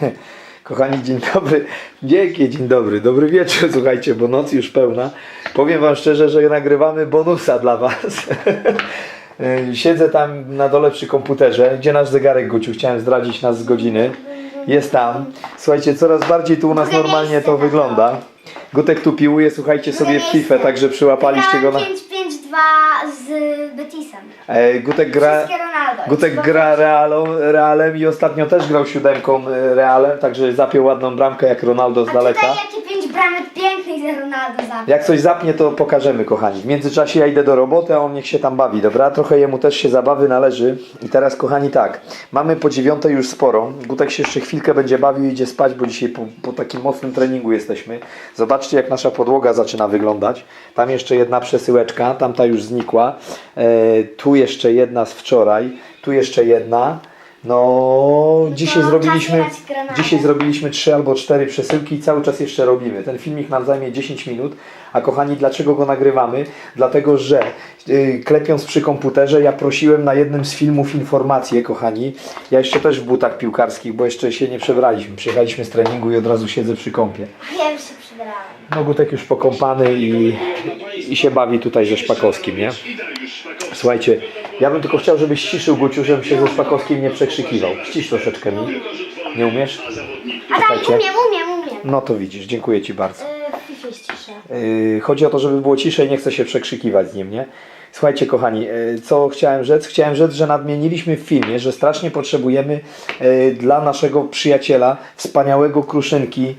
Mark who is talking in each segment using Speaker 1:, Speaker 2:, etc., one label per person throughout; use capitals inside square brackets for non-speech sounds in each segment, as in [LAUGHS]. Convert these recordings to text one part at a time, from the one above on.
Speaker 1: [LAUGHS] Kochani, dzień dobry. Wielkie dzień dobry. Dobry wieczór, słuchajcie, bo noc już pełna. Powiem Wam szczerze, że nagrywamy bonusa dla Was. [LAUGHS] Siedzę tam na dole przy komputerze. Gdzie nasz zegarek, Guciu? Chciałem zdradzić nas z godziny. Jest tam. Słuchajcie, coraz bardziej tu u nas normalnie to wygląda. Gutek tu piłuje, słuchajcie sobie w FIFA, także przyłapaliście go na...
Speaker 2: 5-5-2 z Betisem.
Speaker 1: E, Gutek gra...
Speaker 2: Wszystkie Ronaldo.
Speaker 1: Gutek
Speaker 2: Chyba
Speaker 1: gra Realą, Realem i ostatnio też grał siódemką e, Realem, także zapiął ładną bramkę jak Ronaldo z
Speaker 2: A
Speaker 1: daleka.
Speaker 2: tutaj jakie 5 bramek pięknych za Ronaldo.
Speaker 1: Jak coś zapnie, to pokażemy, kochani. W międzyczasie ja idę do roboty, a on niech się tam bawi, dobra? Trochę jemu też się zabawy należy. I teraz, kochani, tak. Mamy po dziewiątej już sporo. Gutek się jeszcze chwilkę będzie bawił i idzie spać, bo dzisiaj po, po takim mocnym treningu jesteśmy. Zobaczcie, jak nasza podłoga zaczyna wyglądać. Tam jeszcze jedna przesyłeczka, tamta już znikła. E, tu jeszcze jedna z wczoraj, tu jeszcze jedna. No, dzisiaj
Speaker 2: czas
Speaker 1: zrobiliśmy,
Speaker 2: granatem.
Speaker 1: dzisiaj zrobiliśmy trzy albo cztery przesyłki i cały czas jeszcze robimy. Ten filmik nam zajmie 10 minut, a kochani, dlaczego go nagrywamy? Dlatego, że yy, klepiąc przy komputerze, ja prosiłem na jednym z filmów informacje, kochani. Ja jeszcze też w butach piłkarskich, bo jeszcze się nie przebraliśmy. Przyjechaliśmy z treningu i od razu siedzę przy kąpie.
Speaker 2: Ja już się przybrałem.
Speaker 1: No Gutek już pokąpany i, i się bawi tutaj ze Szpakowskim, nie? Słuchajcie, ja bym tylko chciał, żebyś ściszył Guciu, żebym się ze Szpakowskim nie przekrzykiwał. Ścisz troszeczkę mi. Nie umiesz?
Speaker 2: A tak,
Speaker 1: Słuchajcie.
Speaker 2: umiem, umiem, umiem.
Speaker 1: No to widzisz, dziękuję Ci bardzo.
Speaker 2: Yy, cisza.
Speaker 1: Yy, chodzi o to, żeby było ciszej, nie chcę się przekrzykiwać z nim, nie? Słuchajcie, kochani, yy, co chciałem rzec? Chciałem rzec, że nadmieniliśmy w filmie, że strasznie potrzebujemy yy, dla naszego przyjaciela, wspaniałego Kruszynki,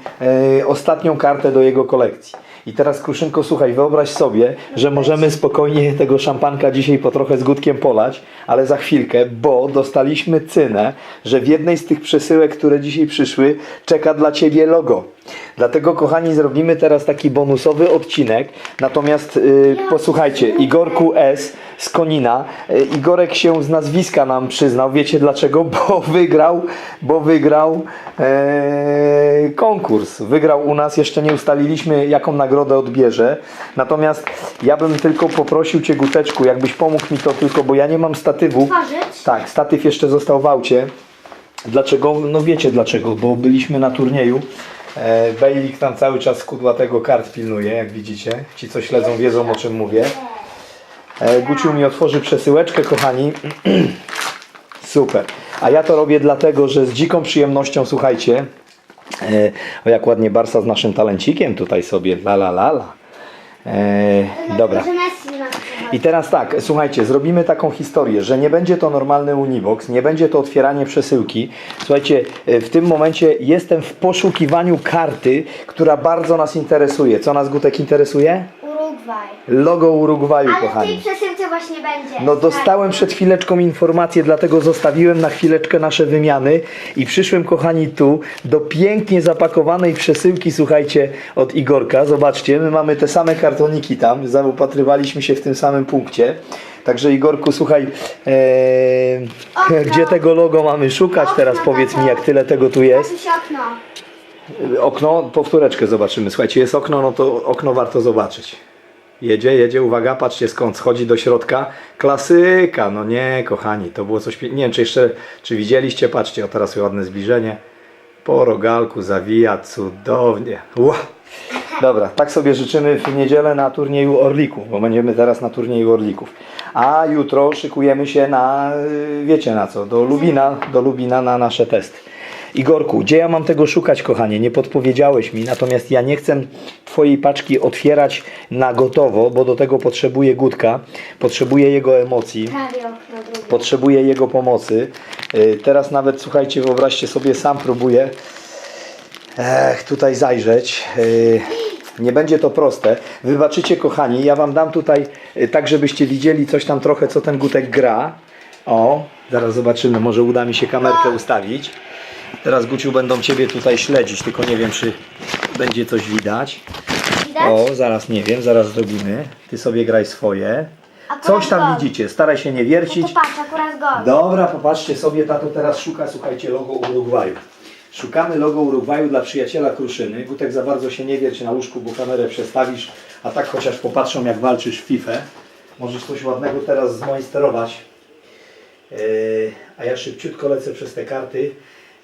Speaker 1: yy, ostatnią kartę do jego kolekcji. I teraz Kruszynko, słuchaj, wyobraź sobie, że możemy spokojnie tego szampanka dzisiaj po trochę z gutkiem polać, ale za chwilkę, bo dostaliśmy cynę, że w jednej z tych przesyłek, które dzisiaj przyszły, czeka dla Ciebie logo. Dlatego, kochani, zrobimy teraz taki bonusowy odcinek. Natomiast y, posłuchajcie, Igorku S. z Konina. Y, Igorek się z nazwiska nam przyznał. Wiecie dlaczego? [LAUGHS] Bo wygrał, bo wygrał e, konkurs. Wygrał u nas. Jeszcze nie ustaliliśmy, jaką nagrodę odbierze. Natomiast ja bym tylko poprosił Cię, Guteczku, jakbyś pomógł mi to tylko, bo ja nie mam statywu.
Speaker 2: Tworzyć?
Speaker 1: Tak, statyw jeszcze został w aucie. Dlaczego? No wiecie dlaczego, bo byliśmy na turnieju. E, Bejlik tam cały czas kudłatego kart pilnuje, jak widzicie. Ci, co śledzą, wiedzą o czym mówię. E, Guciu mi otworzy przesyłeczkę, kochani. [CLEARS THROAT] Super. A ja to robię dlatego, że z dziką przyjemnością, słuchajcie, o jak ładnie Barsa z naszym talencikiem tutaj sobie, la la la la. E, dobra. I teraz tak, słuchajcie, zrobimy taką historię, że nie będzie to normalny Unibox, nie będzie to otwieranie przesyłki. Słuchajcie, e, w tym momencie jestem w poszukiwaniu karty, która bardzo nas interesuje. Co nas Gutek interesuje?
Speaker 2: Urugwaj.
Speaker 1: Logo Urugwaju, kochani.
Speaker 2: Właśnie będzie.
Speaker 1: No dostałem przed chwileczką informację, dlatego zostawiłem na chwileczkę nasze wymiany i przyszłem, kochani, tu do pięknie zapakowanej przesyłki, słuchajcie, od Igorka. Zobaczcie, my mamy te same kartoniki tam, zaopatrywaliśmy się w tym samym punkcie. Także Igorku, słuchaj, e,
Speaker 2: Okno.
Speaker 1: gdzie tego logo mamy szukać teraz? Powiedz mi,
Speaker 2: tato.
Speaker 1: jak tyle tego tu jest.
Speaker 2: Tatuś okno.
Speaker 1: Okno, powtóreczkę zobaczymy. Słuchajcie, jest okno, no to okno warto zobaczyć. Jedzie, jedzie, uwaga, patrzcie skąd schodzi do środka. Klasyka, no nie, kochani, to było coś, nie wiem, czy jeszcze, czy widzieliście, patrzcie, o teraz ładne zbliżenie. Po rogalku zawija, cudownie. Ła. Dobra, tak sobie życzymy w niedzielę na turnieju Orlików, bo będziemy teraz na turnieju Orlików. A jutro szykujemy się na, y, wiecie na co, do Lubina, do Lubina na nasze testy. Igorku, gdzie ja mam tego szukać, kochanie? Nie podpowiedziałeś mi, natomiast ja nie chcę Twojej paczki otwierać na gotowo, bo do tego potrzebuję Gutka, potrzebuję jego emocji. Potrzebuję jego pomocy. Y, Teraz nawet, słuchajcie, wyobraźcie sobie, sam próbuję Ech, tutaj zajrzeć. Y, Nie będzie to proste. Wybaczycie, kochani, ja Wam dam tutaj, y, tak żebyście widzieli coś tam trochę, co ten gutek gra. O, zaraz zobaczymy, może uda mi się kamerkę ustawić. Teraz, Guciu, będą Ciebie tutaj śledzić, tylko nie wiem, czy będzie coś widać.
Speaker 2: Widać?
Speaker 1: O, zaraz nie wiem, zaraz zrobimy. Ty sobie graj swoje.
Speaker 2: Akurat
Speaker 1: Coś tam
Speaker 2: gol.
Speaker 1: widzicie, staraj się nie
Speaker 2: No
Speaker 1: wiercić.
Speaker 2: to patrz, akurat gol.
Speaker 1: Dobra, popatrzcie sobie, tato teraz szuka, słuchajcie, logo Urugwaju. Szukamy logo Urugwaju dla przyjaciela Kruszyny. Gutek za bardzo się nie wierci na łóżku, bo kamerę przestawisz, a tak chociaż popatrzą jak walczysz w FIFA. Możesz coś ładnego teraz zmojsterować. Yy, a ja szybciutko lecę przez te karty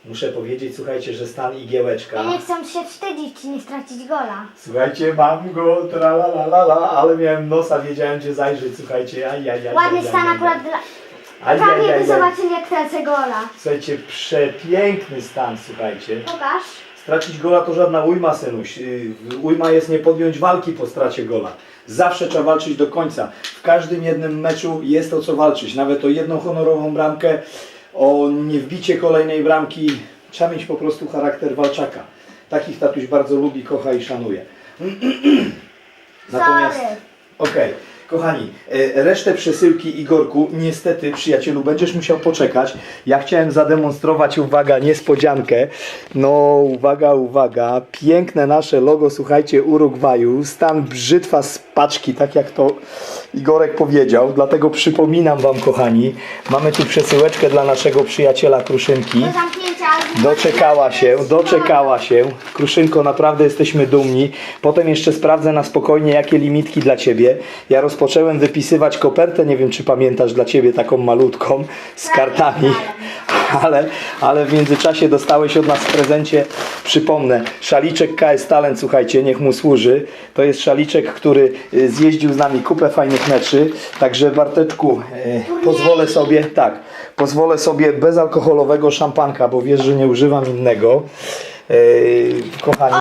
Speaker 1: muszę powiedzieć, słuchajcie, że stan igiełeczka.
Speaker 2: Ja nie chcę się wstydzić, czy nie stracić gola.
Speaker 1: Słuchajcie, mam go, tra la la la la, ale miałem nosa, wiedziałem gdzie zajrzeć, słuchajcie, aj, aj, aj,
Speaker 2: Ładny
Speaker 1: aj,
Speaker 2: stan
Speaker 1: aj,
Speaker 2: akurat dla...
Speaker 1: Aj,
Speaker 2: Prawie
Speaker 1: aj,
Speaker 2: by zobaczyli jak tracę gola.
Speaker 1: Słuchajcie, przepiękny stan, słuchajcie.
Speaker 2: Pokaż.
Speaker 1: Stracić gola to żadna ujma, synuś. Yy, Ujma jest nie podjąć walki po stracie gola. Zawsze trzeba walczyć do końca. W każdym jednym meczu jest o co walczyć. Nawet o jedną honorową bramkę, o niewbicie kolejnej bramki. Trzeba mieć po prostu charakter walczaka. Takich tatuś bardzo lubi, kocha i szanuje. [CLEARS THROAT] Natomiast... Okej, kochani, e, resztę przesyłki Igorku, niestety przyjacielu, będziesz musiał poczekać. Ja chciałem zademonstrować, uwaga, niespodziankę. No, uwaga, uwaga, piękne nasze logo, słuchajcie, Urugwaju, stan brzytwa z paczki, tak jak to Igorek powiedział, dlatego przypominam Wam, kochani, mamy tu przesyłeczkę dla naszego przyjaciela Kruszynki. Doczekała się, doczekała się. Kruszynko, naprawdę jesteśmy dumni. Potem jeszcze sprawdzę na spokojnie, jakie limitki dla Ciebie. Ja rozpocząłem wypisywać kopertę, nie wiem czy pamiętasz, dla Ciebie taką malutką, z kartami. Ale, ale w międzyczasie dostałeś od nas w prezencie, przypomnę, szaliczek KS Talent, słuchajcie, niech mu służy. To jest szaliczek, który y, zjeździł z nami kupę fajnych meczy. Także Barteczku, y, pozwolę sobie, tak, pozwolę sobie bezalkoholowego szampanka, bo wiesz, że nie używam innego. Yy, kochani,